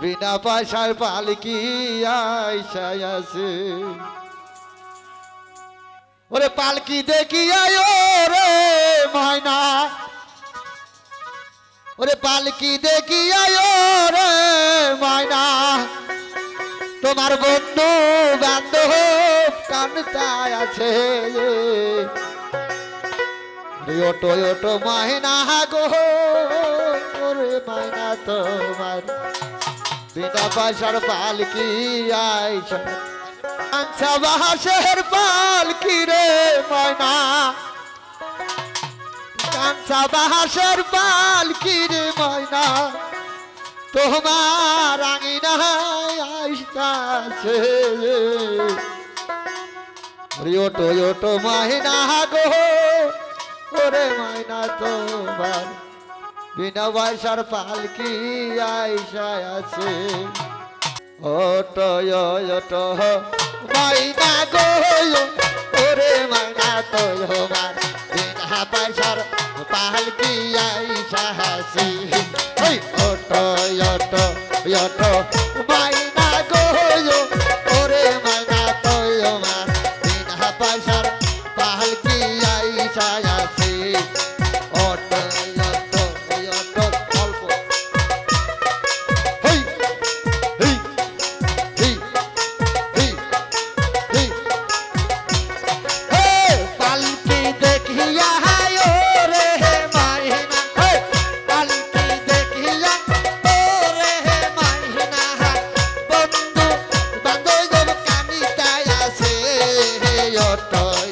বিনা পয়সায় পালকি আইসাই আছে। ওরে পালকি দেখি আয়ো রে মাইনা। ওরে পালকি দেখি আয়ো রে মাইনা। তোমার বন্ধু বান্ধব কানতায় আছে। ওটো ওটো মায়না গো, ওরে মায়না তোমার বিনা পয়সার পালকি আইসা আচ্ছা বাহাসের পালকি রে ময়না। কাঞ্চা বাহাসের পালকি রে ময়না। তোমার আঙিনা আসতাছে ওটো ওটো মাহিনা গো। ওরে মাইনা তোমার বিনা পয়সার পালকি আইসা আছে? ওটো মাইনা গো তোমার বিনা পালকি আইসা আছে? ওটো ওটো কাটায়